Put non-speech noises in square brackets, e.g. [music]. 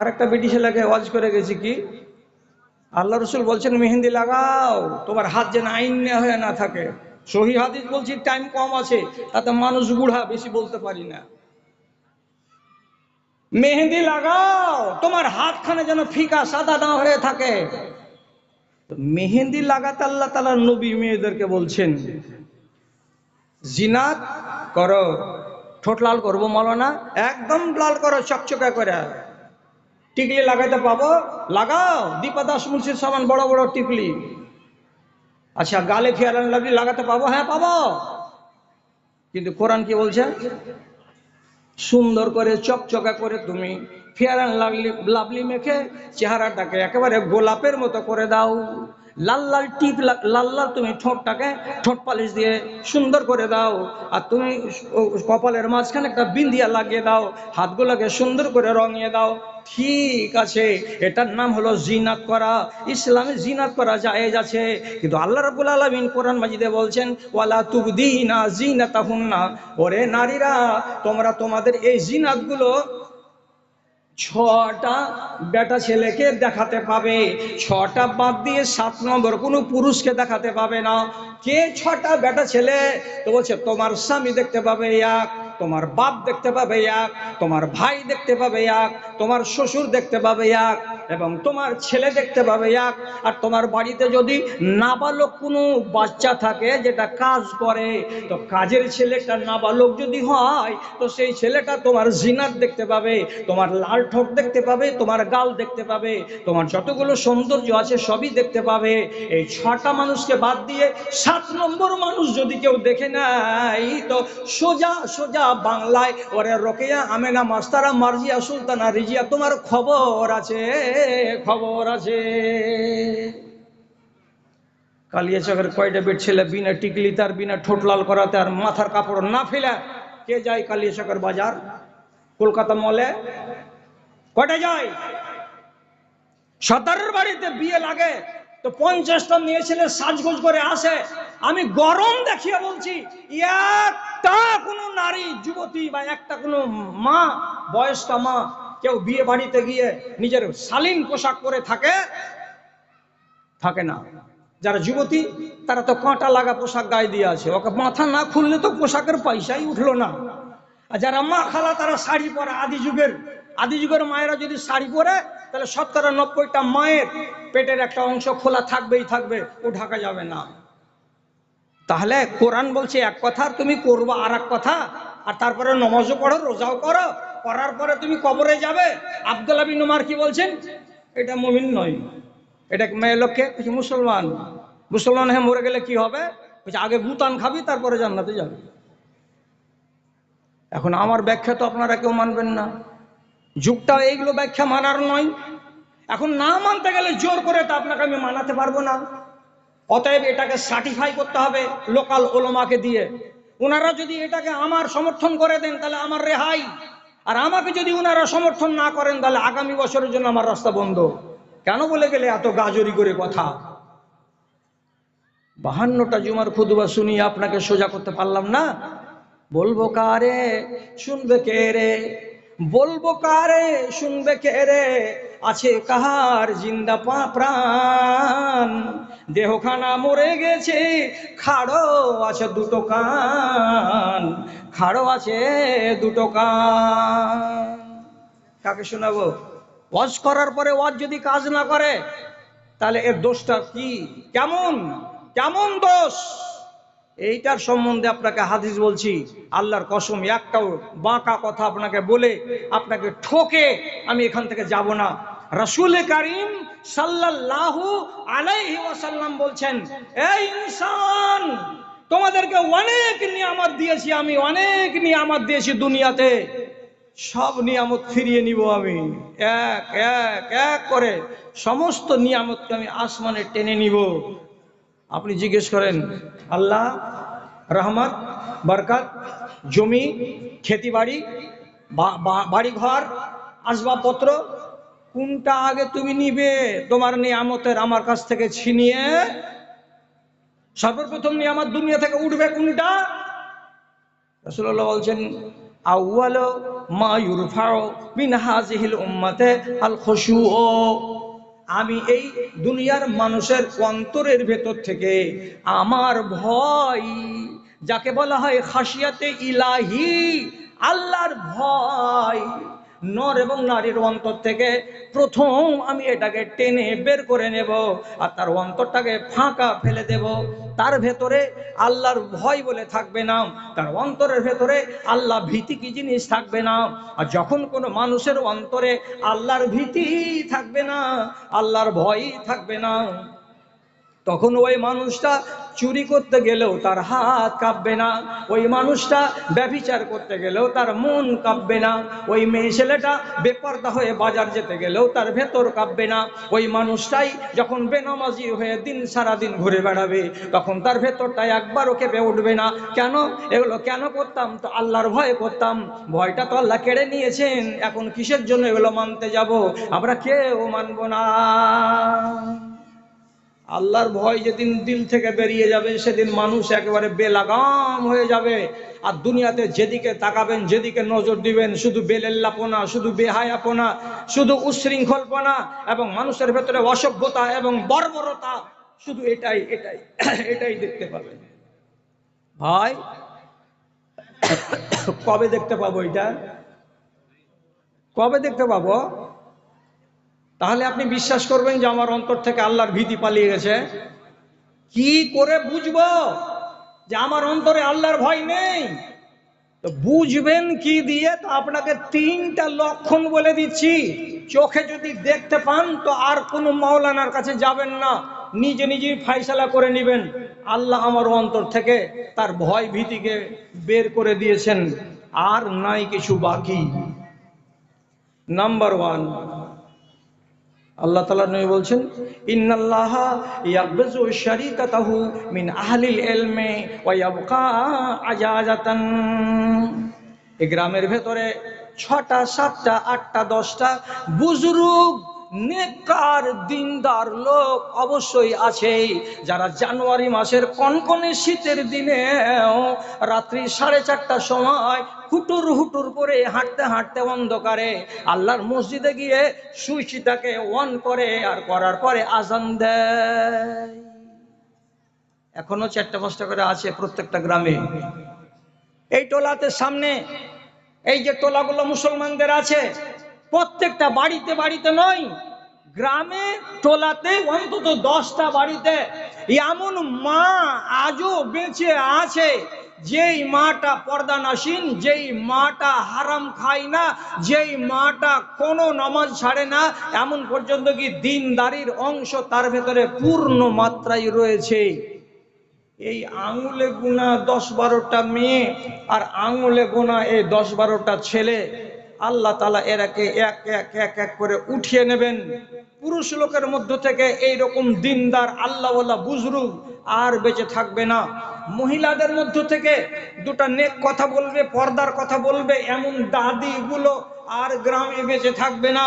আর একটা বেটি ছেলেকে ওয়াজ করে গেছি কি? আল্লাহ রসুল বলছেন, মেহেন্দি লাগাও, তোমার হাত যেন আইন হয়ে না থাকে। সহি হাদিস বলছি টাইম কম আছে, তাতে মানুষ বুড়া, বেশি বলতে পারি না। মেহেন্দি লাগাও, তোমার হাতখানে যেন ফিকা সাদা না হয়ে থাকে। মেহেন্দি লাগাতে আল্লাহ তালা নবী মেয়েদেরকে বলছেন জিনাত করো, ঠোঁট লাল করব মলনা একদম লাল করো, চকচকা করে। টিকলি লাগাইতে পাবো। লাগাও, দীপা দাস মুন্সির সমান বড় বড় টিকলি। আচ্ছা গালে ফিয়ারান লাগলি লাগাতে পাবো হ্যাঁ পাবো। কিন্তু কোরআন কি বলছে? সুন্দর করে, চকচকা করে তুমি ফেয়ার লাভলি লাভলি মেখে চেহারাটাকে একেবারে গোলাপের মতো করে দাও। লাল লাল টিপ লাল লাল তুমি ঠোঁটটাকে ঠোঁট পালিশ দিয়ে সুন্দর করে দাও। আর তুমি কপালের মাঝখানে একটা বিন্দিয়া লাগিয়ে দাও। হাতগুলোকে সুন্দর করে রঙিয়ে দাও। ঠিক আছে, এটার নাম হলো জিনাত করা। ইসলামে জিনাত করা জায়েজ আছে। কিন্তু আল্লাহ রাব্বুল আলামিন কোরআন মাজিদে বলছেন, ওয়ালা তুবদিনা জিনাতাহুন্না। ওরে নারীরা, তোমরা তোমাদের এই জিনাতগুলো ছটা বেটা ছেলেকে দেখাতে পাবে। ছটা বাদ দিয়ে সাত নম্বর কোনো পুরুষকে দেখাতে পাবে না। কে ছটা বেটা ছেলে? তো বলছে, তোমার স্বামী দেখতে পাবে এক, তোমার বাপ দেখতে পাবে এক, তোমার ভাই দেখতে পাবে এক, তোমার শ্বশুর দেখতে পাবে এক। এবং তোমার ছেলে দেখতে পাবে এক, আর তোমার বাড়িতে যদি নাবালক কোনো বাচ্চা থাকে যেটা কাজ করে, তো কাজের ছেলেটা নাবালক যদি হয়, তো সেই ছেলেটা তোমার জিনার দেখতে পাবে, তোমার লাল ঠোঁট দেখতে পাবে, তোমার গাল দেখতে পাবে, তোমার যতগুলো সৌন্দর্য আছে সবই দেখতে পাবে। এই ছটা মানুষকে বাদ দিয়ে সাত নম্বর মানুষ যদি কেউ দেখে নাই তো সোজা সোজা বাংলায়, ওরে রোকেয়া, আমেনা, মাস্তারা, মার্জিয়া, সুলতানা, রিজিয়া, তোমার খবর আছে। খবর আছে। কালিয়া চকের কয়টা বেট ছেলে বিনা টিকলি তার, বিনা ঠোঁট লাল করাতে আর মাথার কাপড় না ফেলে, কে যায় কালিয়া চকের বাজার? কলকাতা মলে? কয়টা যায়? সর্দারের বাড়িতে বিয়ে লাগে, তো পঞ্চাশটা মেয়ে ছেলে সাজগোজ করে আসে। আমি গরম দেখিয়ে বলছি, একটা কোনো নারী, যুবতী বা একটা কোনো মা, বয়স্কা মা কেউ বিয়ে বাড়িতে গিয়ে নিজের শালীন পোশাক পরে থাকে থাকে না। যারা যুবতী, তারা তো কাঁটা লাগা পোশাক গায়ে দিয়ে আছে। ওকে মাথা না খুললে তো পোশাকের পয়সাই উঠল না। আর যারা মা খালা, তারা শাড়ি পরে আদি যুগের। আদি যুগের মায়েরা যদি শাড়ি পরে, তাহলে শতকরা নব্বইটা মায়ের পেটের একটা অংশ খোলা থাকবেই থাকবে, ও ঢাকা যাবে না। তাহলে কোরআন বলছে, এক কথা তুমি করব আর এক কথা, আর তারপরে নমাজও পড়ো, রোজাও করো করার পরে তুমি কবরে যাবে? আব্দুল্লাহ বিন উমার কি বলছেন? এটা মুমিন নয়। এটা মেয়ে লোককে, কিছু মুসলমান। মুসলমান হয়ে মরে গেলে কি হবে? আগে গুতান খাবি, তারপরে জান্নাতে যাবে। এখন আমার ব্যাখ্যা তো আপনারা কেউ মানবেন না। যুগটা এইগুলো ব্যাখ্যা মানার নয়। এখন না মানতে গেলে জোর করে তো আপনাকে আমি মানাতে পারব না। অতএব এটাকে সার্টিফাই করতে হবে লোকাল ওলোমাকে দিয়ে। ওনারা যদি এটাকে আমার সমর্থন করে দেন, তাহলে আমার রেহাই। আর আমাকে যদি ওনারা সমর্থন না করেন, তাহলে আগামী বছরের জন্য আমার রাস্তা বন্ধ। কেন বলে গেলে এত গাজরি করে কথা? বাহান্নটা জুমার খুদবা শুনিয়ে আপনাকে সোজা করতে পারলাম না। বলব কারে? শুনবে কে রে? বলব কারে, শুনবে কে রে আছে কাহার জিন্দা পা প্রাণ। দেহখানা মরে গেছে, খাড়ো আছে দুটো কান। খাড়ো আছে দুটো কান। কাকে শোনাবো? ওয়াজ করার পরে ওয়াজ যদি কাজ না করে, তাহলে এর দোষটা কি? কেমন? কেমন দোষ? এইটার সম্বন্ধে আপনাকে হাদিস বলছি, আল্লাহর কসম, একটাও বাঁকা কথা আপনাকে বলে আপনাকে ঠকে আমি এখান থেকে যাব না। রসুল করিম সাল্লাল্লাহু আলাইহি ওয়াসাল্লাম বলছেন, এই ইনসান, তোমাদেরকে অনেক নিয়ামত দিয়েছি আমি, অনেক নিয়ামত দিয়েছি দুনিয়াতে। সব নিয়ামত ফিরিয়ে নিব আমি। এক এক এক করে সমস্ত নিয়ামতকে আমি আসমানে টেনে নিব। আপনি জিজ্ঞেস করেন, আল্লাহ, রহমত, বরকত, জমি খেতি বাড়ি বাড়ি ঘর আসবাবপত্র, কোনটা আগে তুমি নিবে? তোমার নিয়ামতের আমার কাছ থেকে ছিনিয়ে, সর্বপ্রথম নিয়ামত দুনিয়া থেকে উঠবে কোনটা? রসুল্লাহ বলছেন, আউয়াল মা ইউরফাউ মিন হাযিহিল উম্মাতে আল খুশুউ আমি এই দুনিয়ার মানুষের অন্তরের ভেতর থেকে আমার ভয়, যাকে বলা হয় খাসিয়াতে ইলাহি, আল্লাহর ভয়। নর এবং নারীর অন্তর থেকে প্রথম আমি এটাকে টেনে বের করে নেব আর তার অন্তরটাকে ফাঁকা ফেলে দেব। তার ভেতরে আল্লাহর ভয় বলে থাকবে না, তার অন্তরের ভেতরে আল্লাহ ভীতি কি জিনিস থাকবে না। আর যখন কোনো মানুষের অন্তরে আল্লাহর ভীতি থাকবে না, আল্লাহর ভয়ই থাকবে না। তখন ওই মানুষটা চুরি করতে গেলেও তার হাত কাঁপবে না। ওই মানুষটা ব্যভিচার করতে গেলেও তার মন কাঁপবে না। ওই মেয়ে ছেলেটা বেপর্দা হয়ে বাজার যেতে গেলেও তার ভেতর কাঁপবে না। ওই মানুষটাই যখন বেনামাজি হয়ে দিন সারা দিন ঘুরে বেড়াবে, তখন তার ভেতরটা একবারও কেঁপে উঠবে না। কেন? এগুলো কেন করতাম? তো আল্লাহর ভয়ে করতাম। ভয়টা তো আল্লাহ কেড়ে নিয়েছেন। এখন কিসের জন্য এগুলো মানতে যাব? আমরা কেউ মানব না। আল্লাহর ভয় যেদিন দিল থেকে বেরিয়ে যাবে সেদিন মানুষ একেবারে বেলাগাম হয়ে যাবে। আর দুনিয়াতে যেদিকে তাকাবেন, যেদিকে নজর দিবেন, শুধু বেলেল্লাপনা, শুধু বেহায়াপনা, শুধু উশৃঙ্খলপনা এবং মানুষের ভেতরে অসভ্যতা এবং বর্বরতা, শুধু এটাই এটাই [coughs] এটাই দেখতে পাবেন। ভাই, [coughs] কবে দেখতে পাবো এটা? কবে দেখতে পাবো? তাহলে আপনি বিশ্বাস করবেন যে আমার অন্তর থেকে আল্লাহর ভীতি পালিয়ে গেছে? কি করে বুঝব যে আমার অন্তরে আল্লাহর ভয় নেই? তো বুঝবেন কি দিয়ে? তো আপনাকে তিনটা লক্ষণ বলে দিচ্ছি। চোখে যদি দেখতে পান, তো আর কোনো মাওলানার কাছে যাবেন না। নিজে নিজেই ফাইসালা করে নেবেন। আল্লাহ আমার অন্তর থেকে তার ভয় ভীতিকে বের করে দিয়েছেন। আর নাই কিছু বাকি। নাম্বার ওয়ান আল্লাহ তালা নবী বলছেন, ইন্নাল্লাহ মিন এলমে এই গ্রামের ভেতরে ছটা, সাতটা, আটটা, দশটা বুজুর্গ নেককার, দিনদার লোক অবশ্যই আছে যারা জানুয়ারি মাসের কনকনে শীতের দিনে রাত্রি সাড়ে চারটার সময় হুটুর হুটুর করে হাঁটতে হাঁটতে অন্ধকারে আল্লাহর মসজিদে গিয়ে সুইচটাকে অন করে আর করার পরে আজান দেয়। এখনও চারটা পাঁচটা করে আছে প্রত্যেকটা গ্রামে। এই টোলাতে সামনে, এই যে টোলাগুলো মুসলমানদের আছে প্রত্যেকটা বাড়িতে বাড়িতে নয়, গ্রামে টোলাতে অন্তত দশটা বাড়িতে। এমন মা আজও বেঁচে আছে, যেই মাটা পর্দা নাসীন, যেই মাটা হারাম খায় না, যেই মাটা কোনো নামাজ ছাড়ে না, এমন পর্যন্ত কি দিনদারির অংশ তার ভেতরে পূর্ণ মাত্রায় রয়েছে। এই আঙুলে গোনা দশ বারোটা মেয়ে, আর আঙুলে গোনা এই দশ বারোটা ছেলে। আল্লাহ তালা এরাকে এক এক এক এক করে উঠিয়ে নেবেন। পুরুষ লোকের মধ্য থেকে এই রকম দিনদার, আল্লাহওয়ালা বুজরুগ আর বেঁচে থাকবে না। মহিলাদের মধ্য থেকে দুটা নেক কথা বলবে, পর্দার কথা বলবে, এমন দাদিগুলো আর গ্রামে বেঁচে থাকবে না।